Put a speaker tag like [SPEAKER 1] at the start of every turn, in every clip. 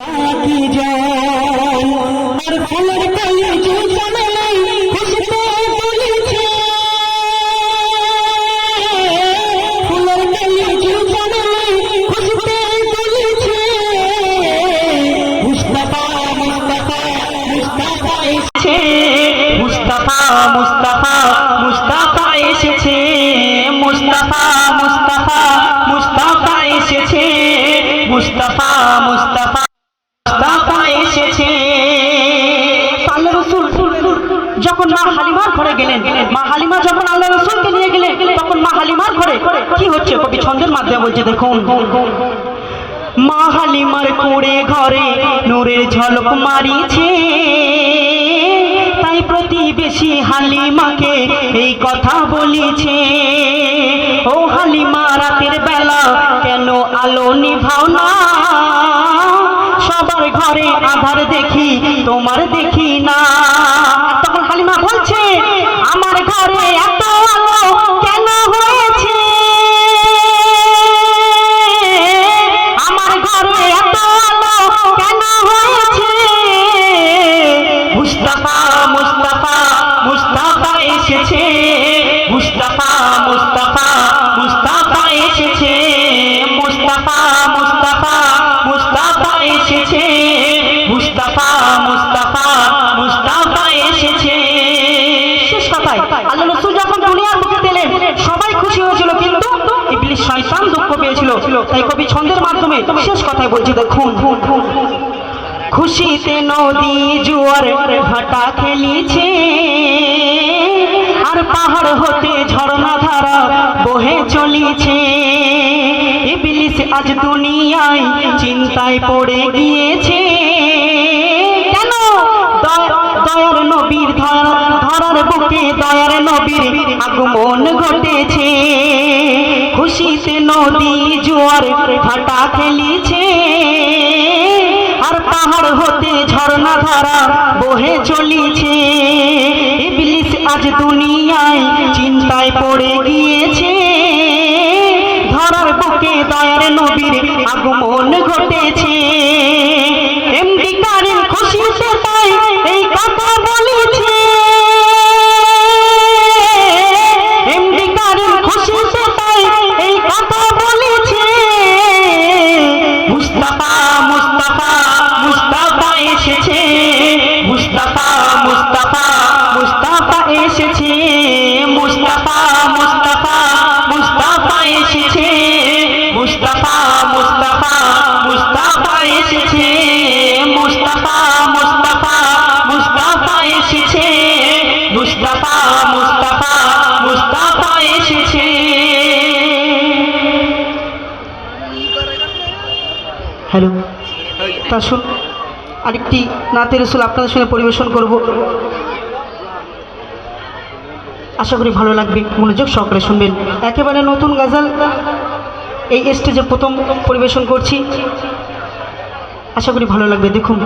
[SPEAKER 1] কি জান যখন মা হালিমার ঘরে গেলেন। মা হালিমা যখন আল্লাহ রসুলকে নিয়ে গেলেন, তখন মা হালিমার ঘরে কি হচ্ছে? কবি ছন্দের মাধ্যমে বলছে, দেখুন। মা হালিমার কোড়ে ঘরে নূরের ঝলক মারিছে। তাই প্রতিবেশী হালিমাকে এই কথা বলিছে। ও হালিমা, রাতের বেলা কেন আলো নিভাও না? সবার ঘরে আধার দেখি, তোমার দেখি না। তখন হালিমা খুশিতে নদী জুয়ার ভাটা খেলিছে। আর পাহাড় হতে ঝর্ণা ধারা বহে চলিছে। ইবলিস আজ দুনিয়ায় চিন্তায় পড়ে গিয়েছে। কেন? দয়া- দয়ার নবীর ধরা- ধরার বুকে দয়ার নবীর আগমন ঘটেছে। খুশিতে নদী জোয়ার ভাটা খেলিছে। হতে ঝর্ণা ধারা বহে চলিছে। ইবলিস আজ দুনিয়ায় চিন্তায় পড়ে গিয়েছে। ধরার বুকে দয়ার নবীর আগমন ঘটেছে। তা আসুন আরেকটি নাতের রসুল আপনাদের সঙ্গে পরিবেশন করব। আশা করি ভালো লাগবে, মনোযোগ সহকারে শুনবেন। একেবারে নতুন গাজাল, এই স্টেজে প্রথম পরিবেশন করছি। আশা করি ভালো লাগবে, দেখুন।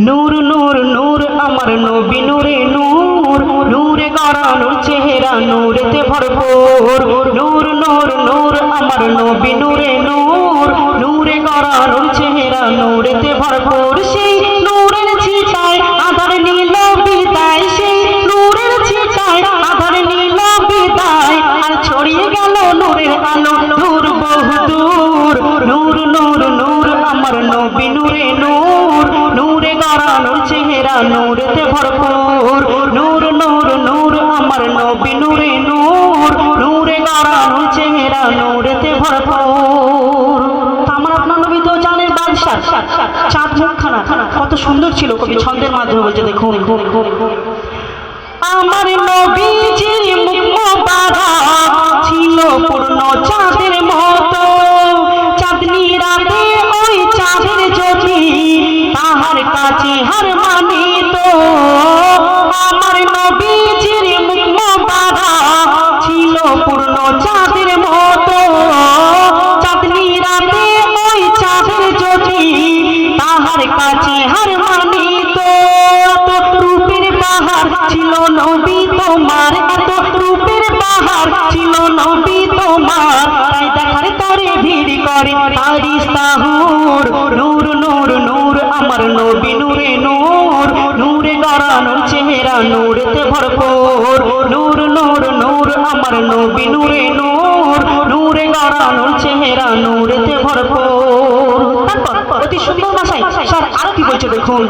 [SPEAKER 1] নূর নূর নূর, আমার নবী নূরে নূর। নূরে গড়া চেহারা, নূরেতে ভরপুর। নূর নূর নূর, আমার নবী নূরে নূর। নূরে গড়া চেহারা, নূরেতে ভরপুর। সেই নূরের ছিটায় আধার নীল বিদায়। সেই নূরের ছিটায় আধার নীল বিদায়। আর ছড়িয়ে গেল নূরের আলো নূর বহুদূর নূর নূর নূর, আমার নবী নূরে নূর। নূরেতে ভরপুর। নূর নূর নূর, আমার নবী নূরে নূর। নূরে গড়ানোর চেহারা নূরেতে ভরপুর। আমার আপনার নবী তো জানেন বাদশাহ। চাঁদ মুখখানা। কত সুন্দর ছিল, কবি ছন্দের মাধ্যমে বলছে, দেখুন। আমার নবীজির মুখ ছিল পূর্ণ চাঁদের মতো। চাঁদনি রাতে ওই চাঁদের জ্যোতি তাহার কাছে হার মানিত আমার নবীজির মুখ আমার নবী নূরে নূর, নূরে গড়ানোর চেহারা, নূরেতে ভরপুর। অতি সুন্দর ভাষায় স্যার আরও কি বলছে, দেখুন।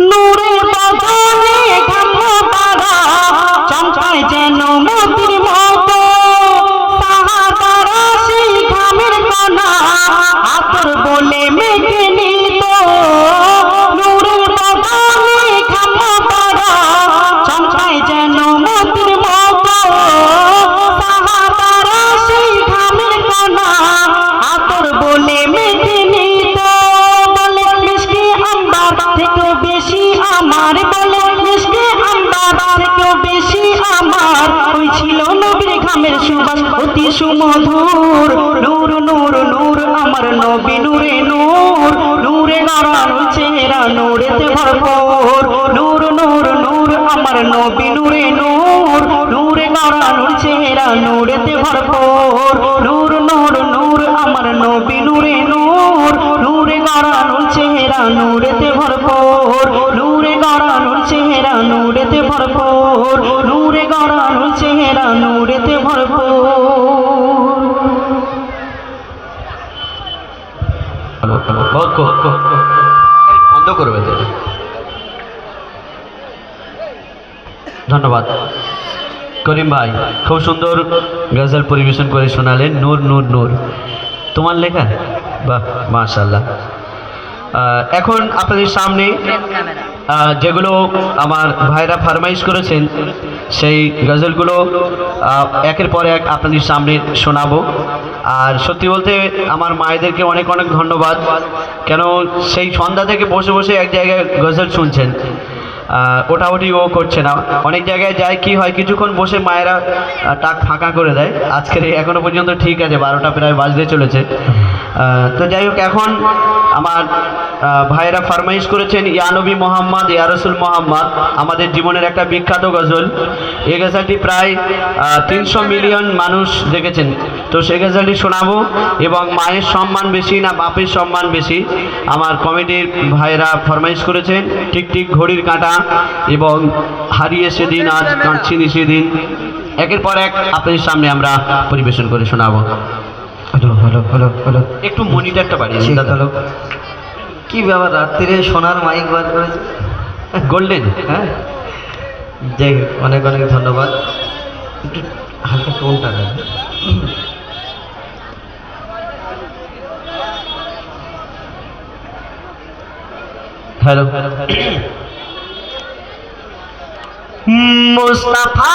[SPEAKER 1] নূরের বদনে পারা চমকায় যেন মতো। সেই ঘামের কণা আতর বলে মেঘে নিত। আমার। আমার। সুমধুর। নূর নূর নূর, আমার নবী নূরে নূর। নূরে গড়ানো চেহারা নূরেতে ভরপুর। নূর নূর নূর, আমার নবী নূরে নূর। নূরে গড়ানোর চেহারা নূরেতে ভরপুর। নূর নবী নূরে নূর, নূরে গড়ানোর চেহারা নূরেতে ভরপুর, নূরে গড়ানোর চেহারা নূরেতে ভরপুর, নূরে গড়ানোর চেহারা নূরেতে ভরপুর।
[SPEAKER 2] বন্ধ করবে ধন্যবাদ। করিম ভাই, খুব সুন্দর গজল পরিবেশন করে শোনালেন, নূর নূর নূর। তোমার লেখা? বাহ মাশাল্লাহ এখন আপনাদের সামনে যেগুলো আমার ভাইরা ফারমাইশ করেছেন, সেই গজলগুলো একের পর এক আপনাদের সামনে শোনাবো। আর সত্যি বলতে, আমার মায়েদেরকে অনেক অনেক ধন্যবাদ। কেন, সেই সন্ধ্যা থেকে বসে বসে এক জায়গায় গজল শুনছেন। ওটাওটি ও করছে না। অনেক জায়গায় যায়, কি হয়, কিছুক্ষণ বসে মায়েরা টাক ফাঁকা করে দেয়। আজকের এখনও পর্যন্ত ঠিক আছে, বারোটা প্রায় বাজতে চলেছে। তো যাই হোক, এখন আমার ভাইয়েরা ফরমাইশ করেছেন ইয়ানবী মোহাম্মদ ইয়ারসুল মোহাম্মদ, আমাদের জীবনের একটা বিখ্যাত গজল। এই গজলটি প্রায় তিনশো মিলিয়ন মানুষ দেখেছেন। তো সেই গজলটি শোনাবো এবং মায়ের সম্মান বেশি না বাপের সম্মান বেশি, আমার কমিটির ভাইয়েরা ফরমাইশ করেছেন, ঠিক ঠিক ঘড়ির কাঁটা এবং হারিয়ে সেদিন, আজ কাঁদছিনি সেদিন। একের পর এক আপনাদের সামনে আমরা পরিবেশন করে শোনাবো।
[SPEAKER 3] হ্যালো হ্যালো হ্যালো হ্যালো
[SPEAKER 2] একটু মনিটরটা বাড়িয়ে দিন
[SPEAKER 3] ঠিক
[SPEAKER 2] দাদা।
[SPEAKER 3] হ্যালো কি ব্যাপার রাত্রিরে সোনার মাইক বার করেছে?
[SPEAKER 2] গোল্ডেন।
[SPEAKER 3] হ্যাঁ? যাই অনেক অনেক ধন্যবাদ। একটু হালকা টোনটা দেন।
[SPEAKER 2] হ্যালো।
[SPEAKER 1] মুস্তাফা মুস্তাফা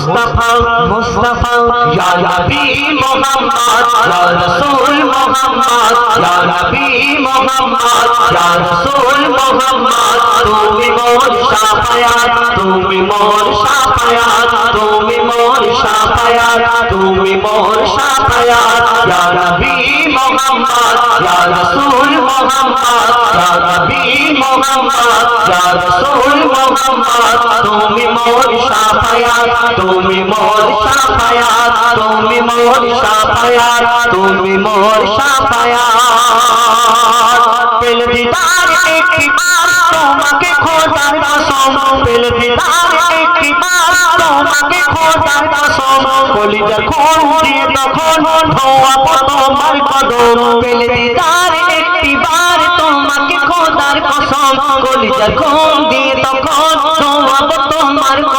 [SPEAKER 1] মুস্তাফা মুস্তাফা, ইয়া নবী মুহাম্মদ, ইয়া রাসূল মুহাম্মদ, ইয়া নবী মুহাম্মদ, ইয়া রাসূল মুহাম্মদ, তুমি মোর শাফায়াত তুমি মোর শাফায়াত তুমি মোর শাফায়াত তুমি মোর শাফায়াত ইয়া নবী মুহাম্মদ, ইয়া রাসূল মুহাম্মদ, ইয়া নবী মুহাম্মদ, ইয়া রাসূল মুহাম্মদ, তুমি মোর শাফায়াত তুমি মোর শাফায়াত তুমি মোর শাফায়াত তুমি মোর শাফায়াত পেল দিদার একবার তোমাকে খোদার কসম, পেল দিদার একবার তোমাকে খোদার কসম। কলিজা খুন দিয়ে তখন ধোয়া তোমার কদম, পেল দিদার একবার তোমাকে খোদার কসম। কলিজা খুন দিয়ে তখন ধোয়া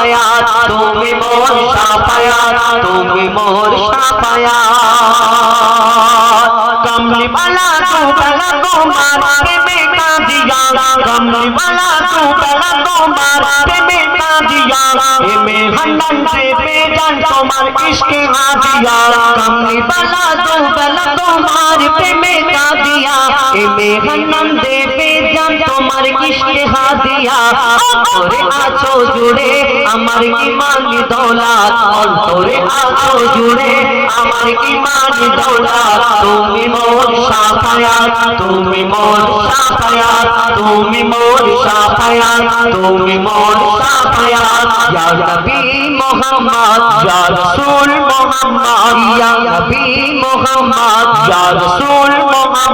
[SPEAKER 2] তুমি মোর সাফায়াত তুমি মোর সাফায়াত কমলি বালা তু বেলা তোমার প্রেমে কাঁদিয়া কমলি বালা তু বেলা তোমার প্রেমে কাঁদিয়া এমে হন্ডন से बेजान তোমার ইশকে হাদিয়া কমলি বালা তু বেলা তোমার প্রেমে কাঁদিয়া এমে হন্ডন से বেজান তোমার ইশকে হাদিয়া অন্তরে আছো জুড়ে আমার ইমান দৌলত, অন্তরে আছো জুড়ে। আমার ইমান দৌলত, তুমি মোর সাফায়াত, তুমি মোর সাফায়াত, তুমি মোর সাফায়াত, তুমি মোর সাফায়াত। ইয়া নবী মুহাম্মদ, ইয়া রাসূল মুহাম্মদ, ইয়া নবী মুহাম্মদ, ইয়া রাসূল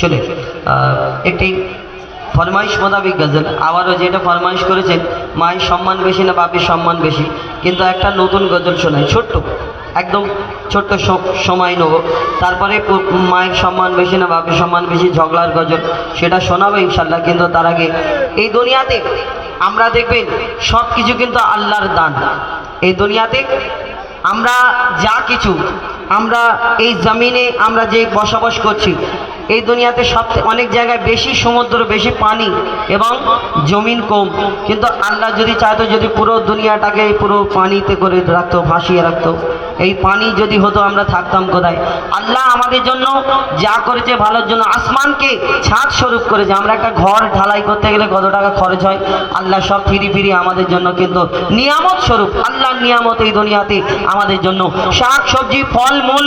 [SPEAKER 3] শুনে। একটি ফরমাইশ মোতাবিক গজল। আবারও যেটা ফরমাইশ করেছেন, মায়ের সম্মান বেশি না বাপের সম্মান বেশি? কিন্তু একটা নতুন গজল শোনায়, ছোট্ট, একদম ছোট্ট সময় নেব। তারপরে মায়ের সম্মান বেশি না বাপের সম্মান বেশি ঝগড়ার গজল, সেটা শোনাবে ইনশাল্লাহ কিন্তু তার আগে এই দুনিয়াতে আমরা দেখবেন সব কিছু কিন্তু আল্লাহর দান। এই দুনিয়াতে আমরা যা কিছু আমরা এই জমিনে আমরা যে বসবাস করছি, এই দুনিয়াতে সব অনেক জায়গায় বেশি সমুদ্র, বেশি পানি এবং জমিন কম। কিন্তু আল্লাহ যদি চাইতো, যদি পুরো দুনিয়াটাকে পুরো পানিতে করে রাখতো, ভাসিয়ে রাখতো। এই পানি যদি হতো আমরা থাকতাম কোথায়? আল্লাহ আমাদের জন্য যা করেছে ভালোর জন্য আসমানকে ছাদ স্বরূপ করেছে। আমরা একটা ঘর ঢালাই করতে গেলে কত টাকা খরচ হয়? আল্লাহ সব ফিরি ফিরি আমাদের জন্য কিন্তু নিয়ামত স্বরূপ। আল্লাহর নিয়ামত এই দুনিয়াতে আমাদের জন্য। শাক, সবজি, ফল, মূল,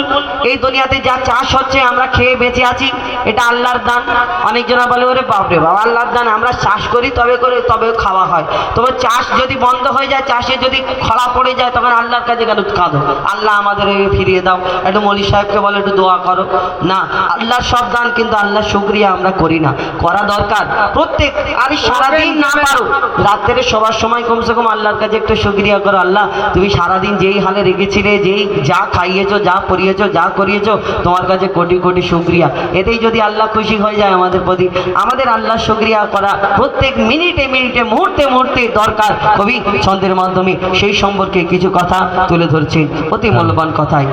[SPEAKER 3] এই দুনিয়াতে যা চাষ হচ্ছে আমরা খেয়ে বেঁচে আছি। এটা আল্লাহর দান। অনেকজনা বলে, ওরে বাপরে বাবা আল্লাহর দান আমরা চাষ করি, তবে করে তবে খাওয়া হয়। তবে চাষ যদি বন্ধ হয়ে যায়, চাষে যদি খরা পড়ে যায়, তখন আল্লাহর কাছে কেন কাঁদো? আল্লাহ আমাদের ফিরিয়ে দাও। একটু মলি সাহেবকে বলে একটু দোয়া করো। না আল্লাহর সব দান কিন্তু আল্লাহ শুক্রিয়া আমরা করি না। করা দরকার। প্রত্যেক আর সারাদিন না পারো রাত্রে সবার সময় কমসে কম আল্লাহর কাছে একটু শুক্রিয়া করো। আল্লাহ তুমি সারাদিন যেই হালে রেখেছিলে যেই যা খাইয়েছো যা পরিয়েছো যা করিয়েছো তোমার কাছে কোটি কোটি শুক্রিয়া। এতেই যদি আল্লাহ খুশি হয়ে যায় আমাদের প্রতি আমাদের আল্লাহ শুক্রিয়া করা প্রত্যেক মিনিটে মিনিটে মুহূর্তে মুহূর্তে দরকার। কবি ছন্দের মাধ্যমে সেই সম্পর্কে কিছু কথা তুলে ধরছেন অতি মূল্যবান কথাই।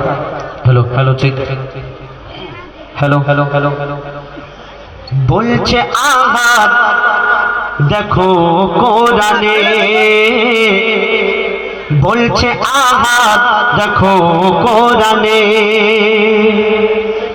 [SPEAKER 4] হ্যালো হ্যালো ঠিক। হ্যালো হ্যালো হ্যালো হ্যালো
[SPEAKER 2] বলছে আমার দেখো কোরআনে। বলছে আহাত দেখো কোরআনে।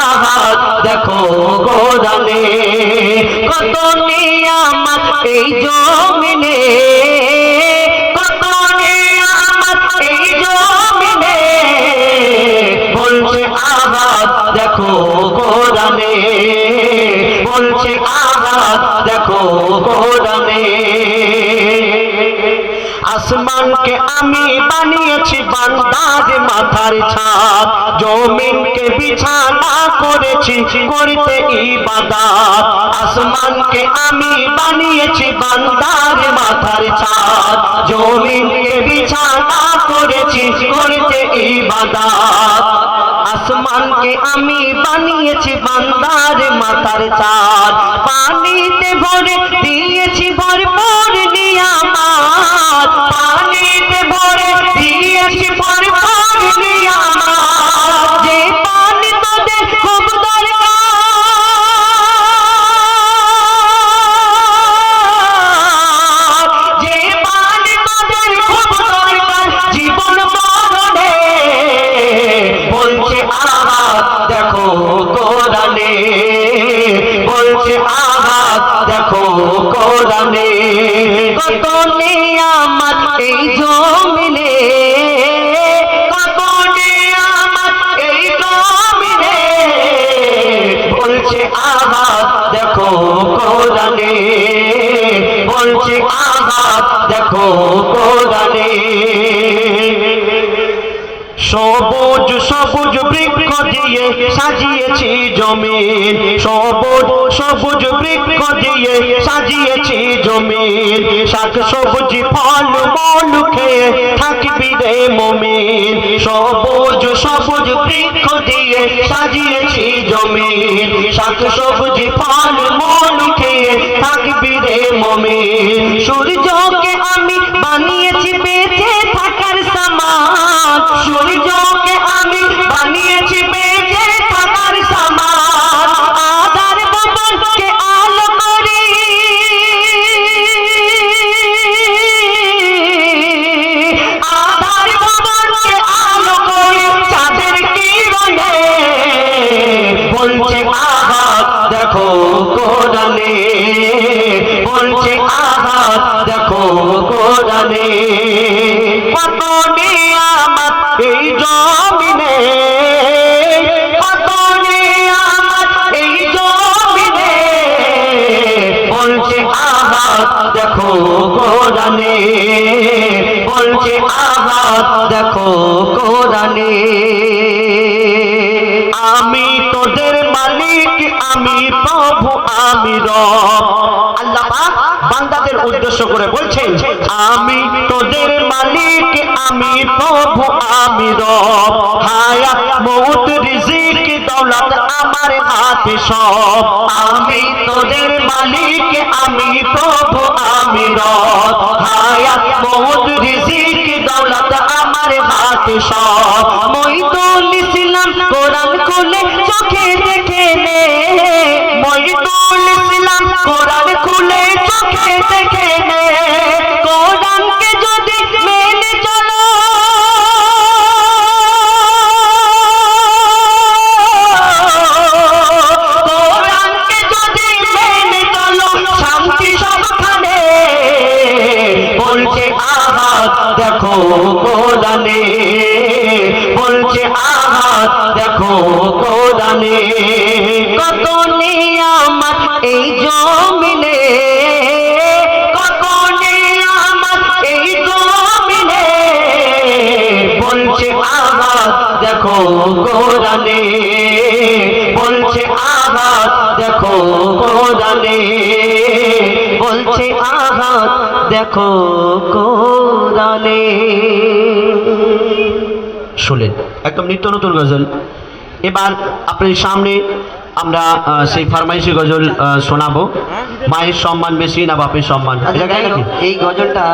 [SPEAKER 2] আহাত দেখো কোরআনে কত নিয়ামত এই জমিনে, কত নিয়ামত এই জমিনে। বলছে আহাত দেখো কোরআনে বলছে আহাত দেখো কোরআনে আসমানকে আমি বানিয়েছি বান্দার মাথার ছাদ। জমিনকে বিছানা করেছি, করতে ইবাদত। আসমানকে আমি বানিয়েছি বান্দার মাথার ছাদ। জমিনকে বিছানা করেছি, করতে ইবাদত। আসমানকে আমি বানিয়েছি বান্দার মাথার চাঁদ পানিতে ভরে দিয়েছি ভরপুর নিয়ামত। পানিতে সাজিয়েছি জমিন, সবুজ সবুজ বৃক্ষ দিয়ে সাজিয়েছি জমিন। শাক, সবুজ ফল মল খেয়ে থাকবি রে মমিন। সবুজ সবুজ বৃক্ষ দিয়ে সাজিয়েছি জমিন। শাক, সবুজ ফল খেয়ে থাকবি রে মমিন। সূর্যকে আমি বানিয়েছি বলছে আঘাত দেখো কোরআনে। আমি তোদের মালিক, আমি প্রভু, আমি আল্লাহ বান্দাদের উদ্দেশ্য করে বলছেন, আমি তোদের মালিক, আমি প্রভু, আমি রব। দৌলত আমার হাতে সব, আমি তোদের মালিক, আমি প্রভু, আমি দৌলত, আমার হাতে সব। কোরআন খুলে চোখে দেখে নে। মইদুল ইসলাম কোরআন খুলে চোখে দেখে জমিনে কত নিয়ামত এই জমিনে? বলছে আঘাত দেখো কোরআনে। বলছে আঘাত দেখো কোরআনে। বলছে আঘাত দেখো কোরআনে।
[SPEAKER 5] শুনলেন একদম নিত্য নতুন গজল। এবার আপনার সামনে আমরা সেই ফার্মাইসি গজল শোনাবো। মায়ের সম্মান বেশি না বাপের সম্মান?
[SPEAKER 3] এই গজলটা